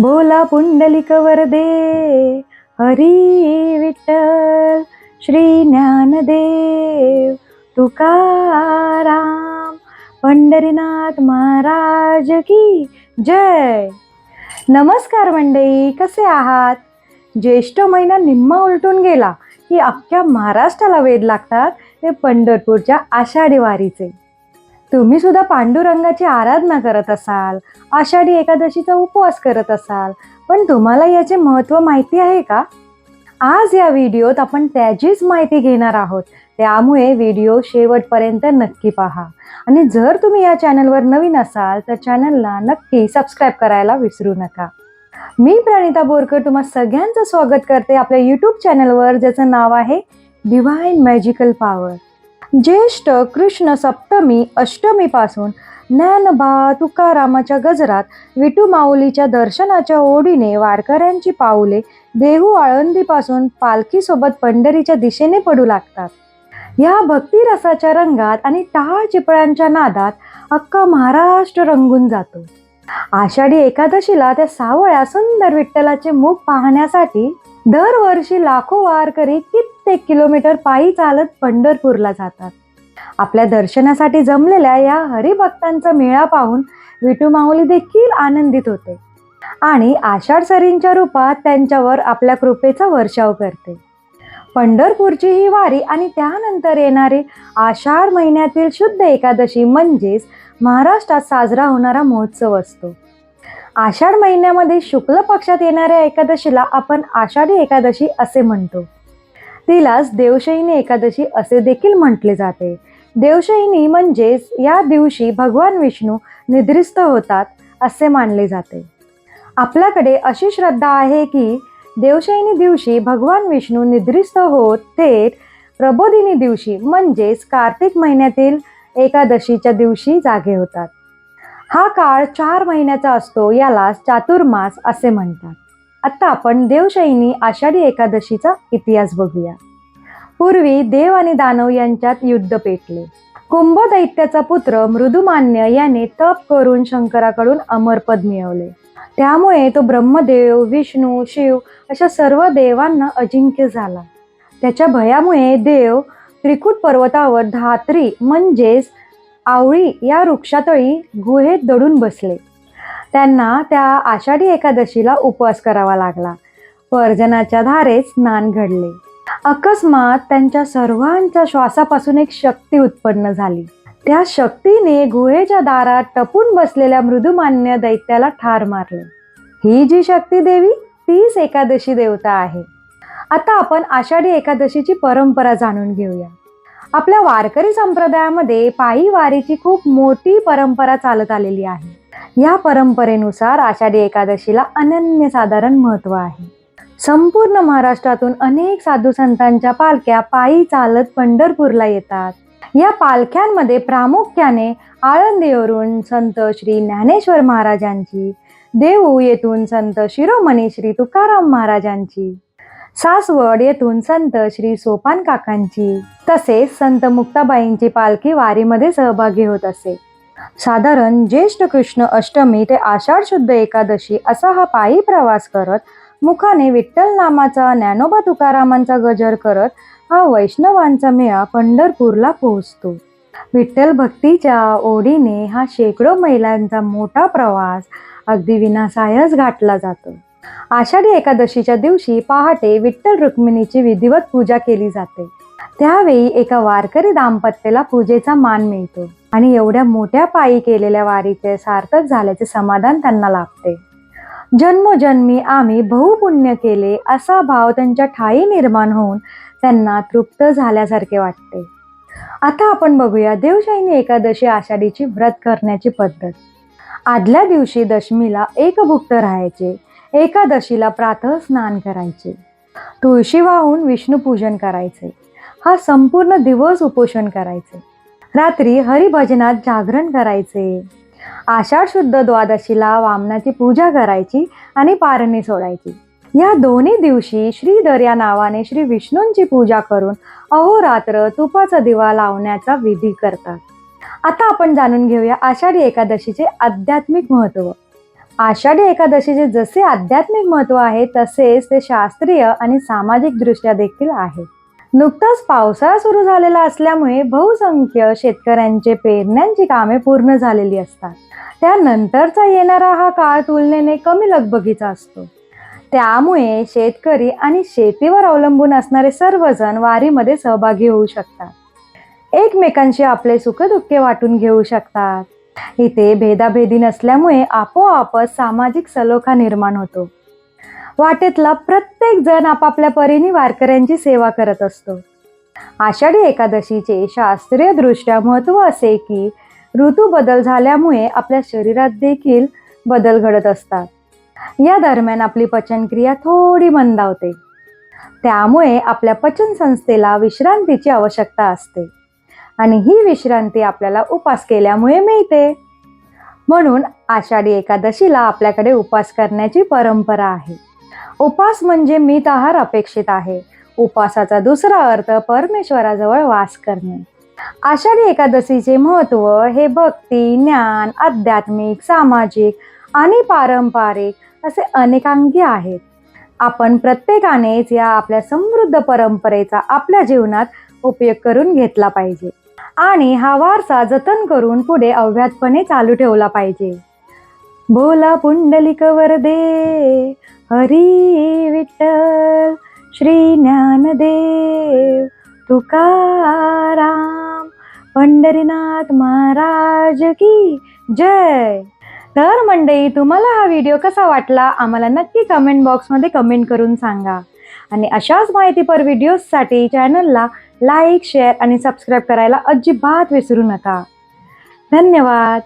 बोला पुंडलिक वरदे हरी विठ्ठल श्री ज्ञानदेव तुकाराम पंढरीनाथ महाराज की जय. नमस्कार मंडई कसे आहात? ज्येष्ठ महिना निम्मा उलटून गेला की अख्ख्या महाराष्ट्राला वेध लागतात ते पंढरपूरच्या आषाढी वारीचे. तुम्ही सुद्धा पांडुरंगाची आराधना करत असाल आषाढी एकादशीचा उपवास करत असाल पण तुम्हाला याचे महत्त्व माहिती आहे का? आज या व्हिडिओत आपण त्याचीच माहिती घेणार आहोत. त्यामुळे व्हिडिओ शेवटपर्यंत नक्की पहा. आणि जर तुम्ही या चॅनलवर नवीन असाल तर चॅनलला नक्की सबस्क्राईब करायला विसरू नका. मी प्रणिता बोरकर तुम्हा सगळ्यांचं स्वागत करते आपल्या यूट्यूब चॅनलवर ज्याचं नाव आहे डिव्हाइन मॅजिकल पॉवर ज्येष्ठ कृष्ण सप्तमी अष्टमीपासून ज्ञानबा तुकारामाच्या गजरात विटू माऊलीच्या दर्शनाच्या ओढीने वारकऱ्यांची पाऊले देहू आळंदीपासून पालखीसोबत पंढरीच्या दिशेने पडू लागतात. या भक्तिरसाच्या रंगात आणि टाळ चिपळ्यांच्या नादात अख्खा महाराष्ट्र रंगून जातो. आषाढी एकादशीला त्या सावळ्या सुंदर विठ्ठलाचे मुख पाहण्यासाठी दरवर्षी लाखो वारकरी प्रत्येक किलोमीटर पायी चालत पंढरपूरला जातात. आपल्या दर्शनासाठी जमलेल्या या हरिभक्तांचा मेळा पाहून विटू माऊली देखील आनंदित होते आणि आषाढ सरींच्या रूपात त्यांच्यावर आपल्या कृपेचा वर्षाव करते. पंढरपूरची ही वारी आणि त्यानंतर येणारी आषाढ महिन्यातील शुद्ध एकादशी म्हणजेच महाराष्ट्रात साजरा होणारा महोत्सव असतो. आषाढ महिन्यामध्ये शुक्ल पक्षात येणाऱ्या एकादशीला आपण आषाढी एकादशी असे म्हणतो. तिलाच देवशयनी एकादशी असे देखील म्हटले जाते. देवशयनी म्हणजेच या दिवशी भगवान विष्णू निद्रिस्त होतात असे मानले जाते. आपल्याकडे अशी श्रद्धा आहे की देवशयनी दिवशी भगवान विष्णू निद्रिस्त होत थेट प्रबोधिनी दिवशी म्हणजेच कार्तिक महिन्यातील एकादशीच्या दिवशी जागे होतात. हा काळ चार महिन्याचा असतो यालाच चातुर्मास असे म्हणतात. आता आपण देवशाईनी आषाढी एकादशीचा इतिहास बघूया. पूर्वी देव आणि दानव यांच्यात युद्ध पेटले. कुंभ दैत्याचा पुत्र मृदुमान्य याने तप करून शंकराकडून अमरपद मिळवले. त्यामुळे तो ब्रह्मदेव विष्णू शिव अशा सर्व देवांना अजिंक्य झाला. त्याच्या भयामुळे देव त्रिकूट पर्वतावर धात्री म्हणजेच आवळी या वृक्षातळी गुहेत दडून बसले. त्यांना त्या आषाढी एकादशीला उपवास करावा लागला. पर्जनाच्या धारेत स्नान घडले. अकस्मात त्यांच्या सर्वांच्या श्वासापासून एक शक्ती उत्पन्न झाली. त्या शक्तीने गुहेच्या दारात टपून बसलेल्या मृदुमान्य दैत्याला ठार मारले. ही जी शक्ती देवी तीच एकादशी देवता आहे. आता आपण आषाढी एकादशीची परंपरा जाणून घेऊया. आपल्या वारकरी संप्रदायामध्ये पायी वारीची खूप मोठी परंपरा चालत आलेली आहे. या परंपरेनुसार आषाढी एकादशीला अनन्यसाधारण महत्त्व आहे. संपूर्ण महाराष्ट्रातून अनेक साधू संतांच्या पालख्या पायी चालत पंढरपूरला येतात. या पालख्यांमध्ये प्रामुख्याने आळंदीवरून संत श्री ज्ञानेश्वर महाराजांची देऊ येथून संत शिरोमणी श्री तुकाराम महाराजांची सासवड येथून संत श्री सोपान काकांची तसेच संत मुक्ताबाईंची पालखी वारीमध्ये सहभागी होत असे. साधारण ज्येष्ठ कृष्ण अष्टमी ते आषाढ शुद्ध एकादशी असा हा पायी प्रवास करत मुखाने विठ्ठल नामाचा ज्ञानोबा तुकारामांचा गजर करत हा वैष्णवांचा मेळा पंढरपूरला पोहोचतो. विठ्ठल भक्तीच्या ओढीने हा शेकडो महिलांचा मोठा प्रवास अगदी विनासायच घातला जातो. आषाढी एकादशीच्या दिवशी पहाटे विठ्ठल रुक्मिणीची विधिवत पूजा केली जाते. त्यावेळी एका वारकरी दाम्पत्याला पूजेचा मान मिळतो आणि एवढ्या मोठ्या पायी केलेल्या वारीचे सार्थक झाल्याचे समाधान त्यांना लाभते. जन्मोजन्मी आम्ही बहुपुण्य केले असा भाव त्यांच्या ठाई निर्माण होऊन त्यांना तृप्त झाल्यासारखे वाटते. आता आपण बघूया देवशयनी एकादशी आषाढीची व्रत करण्याची पद्धत. आदल्या दिवशी दशमीला एकभुक्त राहायचे. एकादशीला प्रातः स्नान करायचे. तुळशी वाहून विष्णूपूजन करायचे. हा संपूर्ण दिवस उपोषण करायचे. रात्री हरिभजनात जागरण करायचे. आषाढ शुद्ध द्वादशीला वामनाची पूजा करायची आणि पारणी सोडायची. या दोन्ही दिवशी श्रीधर या नावाने श्री विष्णूंची पूजा करून अहोरात्र तुपाचा दिवा लावण्याचा विधी करतात. आता आपण जाणून घेऊया आषाढी एकादशीचे आध्यात्मिक महत्त्व. आषाढी एकादशीचे जसे आध्यात्मिक महत्त्व आहे तसेच ते शास्त्रीय आणि सामाजिक दृष्ट्या देखील आहे. नुकताच पावसाळा सुरू झालेला असल्यामुळे बहुसंख्य शेतकऱ्यांचे पेरण्यांची कामे पूर्ण झालेली असतात. त्यानंतरचा येणारा हा काळ तुलनेने कमी लगबगीचा असतो. त्यामुळे शेतकरी आणि शेतीवर अवलंबून असणारे सर्वजण वारीमध्ये सहभागी होऊ शकतात. एकमेकांशी आपले सुखदुःखे वाटून घेऊ शकतात. इथे भेदाभेदी नसल्यामुळे आपोआपच सामाजिक सलोखा निर्माण होतो. वाटेतला प्रत्येक जण आपापल्या परीने वारकऱ्यांची सेवा करत असतो. आषाढी एकादशीचे शास्त्रीय दृष्ट्या महत्त्व असे की ऋतू बदल झाल्यामुळे आपल्या शरीरात देखील बदल घडत असतात. या दरम्यान आपली पचनक्रिया थोडी मंदावते. त्यामुळे आपल्या पचन संस्थेला विश्रांतीची आवश्यकता असते. आणि ही विश्रांती आपल्याला उपास केल्यामुळे मिळते. म्हणून आषाढी एकादशीला आपल्याकडे उपास करण्याची परंपरा आहे. उपास म्हणजे मित आहार अपेक्षित आहे. उपासाचा दुसरा अर्थ परमेश्वराजवळ वास करणे. आषाढी एकादशीचे महत्त्व हे भक्ती ज्ञान आध्यात्मिक सामाजिक आणि पारंपरिक असे अनेकांगी आहेत. आपण प्रत्येकानेच या आपल्या समृद्ध परंपरेचा आपल्या जीवनात उपयोग करून घेतला पाहिजे. आणि हा वारसा जतन करून पुढे अव्यातपणे चालू ठेवला पाहिजे. बोला पुंडलिक वरदे हरी विठ्ठल श्री ज्ञानदेव तुकाराम पंढरीनाथ महाराज की जय. तर मंडळी तुम्हाला हा व्हिडिओ कसा वाटला? आम्हाला नक्की कमेंट बॉक्समध्ये कमेंट करून सांगा. आणि अशाच माहितीपर व्हिडिओजसाठी चॅनलला लाईक शेअर आणि सबस्क्राईब करायला अजिबात विसरू नका. धन्यवाद.